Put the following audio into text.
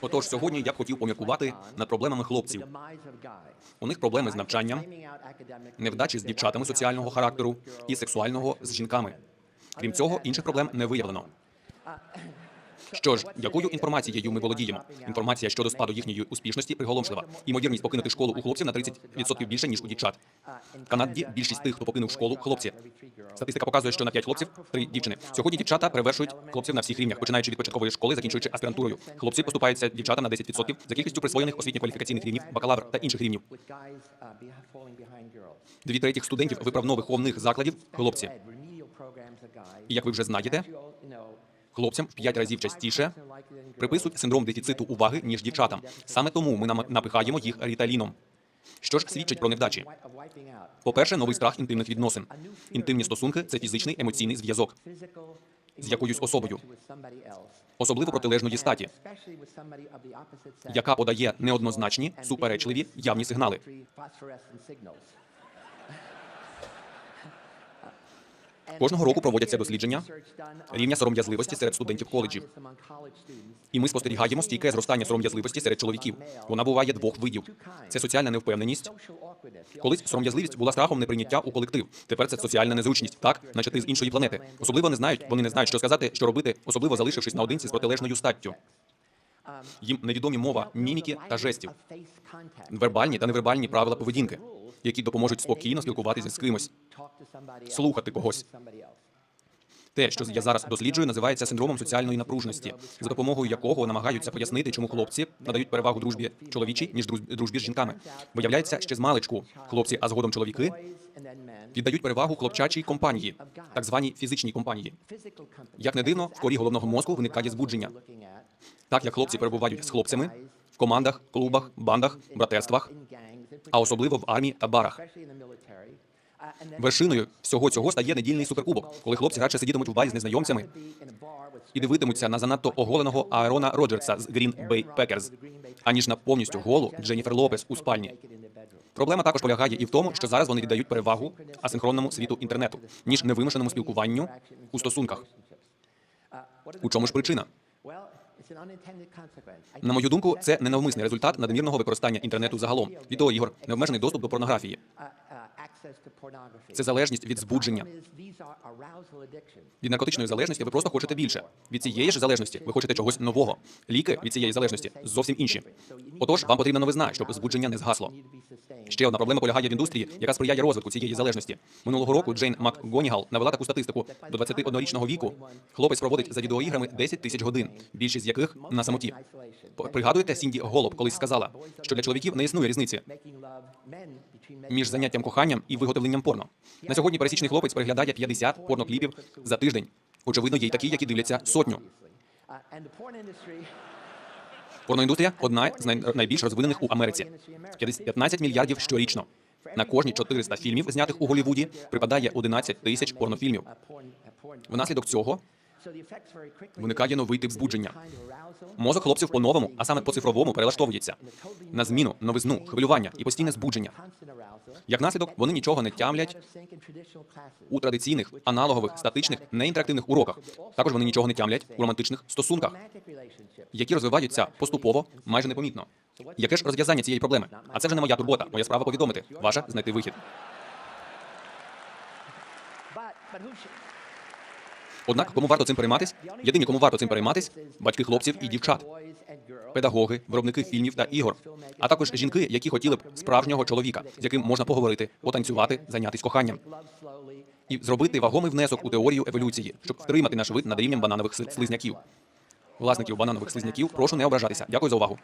Отож, сьогодні я б хотів поміркувати над проблемами хлопців. У них проблеми з навчанням, невдачі з дівчатами соціального характеру і сексуального з жінками. Крім цього, інших проблем не виявлено. Що ж, якою інформацією ми володіємо? Інформація щодо спаду їхньої успішності приголомшлива. Ймовірність покинути школу у хлопців на 30% більше, ніж у дівчат. В Канаді більшість тих, хто покинув школу, хлопці. Статистика показує, що на 5 хлопців 3 дівчини. Сьогодні дівчата перевершують хлопців на всіх рівнях, починаючи від початкової школи, закінчуючи аспірантурою. Хлопці поступаються дівчатам на 10% за кількістю присвоєних освітньо-кваліфікаційних рівнів, бакалавр та інших рівнів. Дві третіх студентів виправно-виховних закладів хлопці. І як ви вже знаєте, хлопцям в 5 разів частіше приписують синдром дефіциту уваги, ніж дівчатам. Саме тому ми напихаємо їх ріталіном. Що ж свідчить про невдачі? По-перше, новий страх інтимних відносин. Інтимні стосунки це фізичний емоційний зв'язок з якоюсь особою, особливо протилежної статі, яка подає неоднозначні, суперечливі явні сигнали. Кожного року проводяться дослідження рівня сором'язливості серед студентів коледжів. І ми спостерігаємо стійке зростання сором'язливості серед чоловіків. Вона буває двох видів: це соціальна невпевненість. Колись сором'язливість була страхом неприйняття у колектив. Тепер це соціальна незручність, так, наче ти з іншої планети. Особливо не знають, вони не знають, що сказати, що робити, особливо залишившись наодинці з протилежною статтю. Їм невідомі мова, міміки та жестів, вербальні та невербальні правила поведінки, які допоможуть спокійно спілкуватися з кимось. слухати когось. Те, що я зараз досліджую, називається синдромом соціальної напруженості, за допомогою якого намагаються пояснити, чому хлопці надають перевагу дружбі чоловічій, ніж дружбі з жінками. Виявляється, ще з маличку хлопці, а згодом чоловіки віддають перевагу хлопчачій компанії, так званій фізичній компанії. Як не дивно, в корі головного мозку виникає збудження. Так як хлопці перебувають з хлопцями в командах, клубах, бандах, братерствах, а особливо в армії та барах. Вершиною всього цього стає недільний суперкубок, коли хлопці радше сидітимуть в барі з незнайомцями і дивитимуться на занадто оголеного Аарона Роджерса з Green Bay Packers, аніж на повністю голу Дженніфер Лопес у спальні. Проблема також полягає і в тому, що зараз вони віддають перевагу асинхронному світу інтернету, ніж невимушеному спілкуванню у стосунках. У чому ж причина? На мою думку, це ненавмисний результат надмірного використання інтернету загалом, відеоігор, необмежений доступ до порнографії. Це залежність від збудження. Від наркотичної залежності ви просто хочете більше. Від цієї ж залежності ви хочете чогось нового. Ліки від цієї залежності зовсім інші. Отож, вам потрібна новизна, щоб збудження не згасло. Ще одна проблема полягає в індустрії, яка сприяє розвитку цієї залежності. Минулого року Джейн МакГонігал навела таку статистику: до 21-річного віку хлопець проводить за відеоіграми 10 тисяч годин, більшість з яких на самоті. Пригадуєте, Сінді Голуб колись сказала, що для чоловіків не існує різниці між заняттям коханням і виготовленням порно. На сьогодні пересічний хлопець переглядає 50 порнокліпів за тиждень. Очевидно, є й такі, які дивляться сотню. Порноіндустрія одна з найбільш розвинених у Америці. 50 15 мільярдів щорічно. На кожні 400 фільмів, знятих у Голлівуді, припадає 11 тисяч порнофільмів. Внаслідок цього виникає новий тип збудження. Мозок хлопців по-новому, а саме по-цифровому, перелаштовується на зміну, новизну, хвилювання і постійне збудження. Як наслідок, вони нічого не тямлять у традиційних, аналогових, статичних, неінтерактивних уроках. Також вони нічого не тямлять у романтичних стосунках, які розвиваються поступово, майже непомітно. Яке ж розв'язання цієї проблеми? А це вже не моя турбота. Моя справа повідомити. Ваша знайти вихід. Однак, кому варто цим перейматись? Єдині, кому варто цим перейматись, батьки хлопців і дівчат, педагоги, виробники фільмів та ігор, а також жінки, які хотіли б справжнього чоловіка, з яким можна поговорити, потанцювати, зайнятися коханням і зробити вагомий внесок у теорію еволюції, щоб втримати наш вид над рівнем бананових слизняків. Власників бананових слизняків, прошу не ображатися. Дякую за увагу.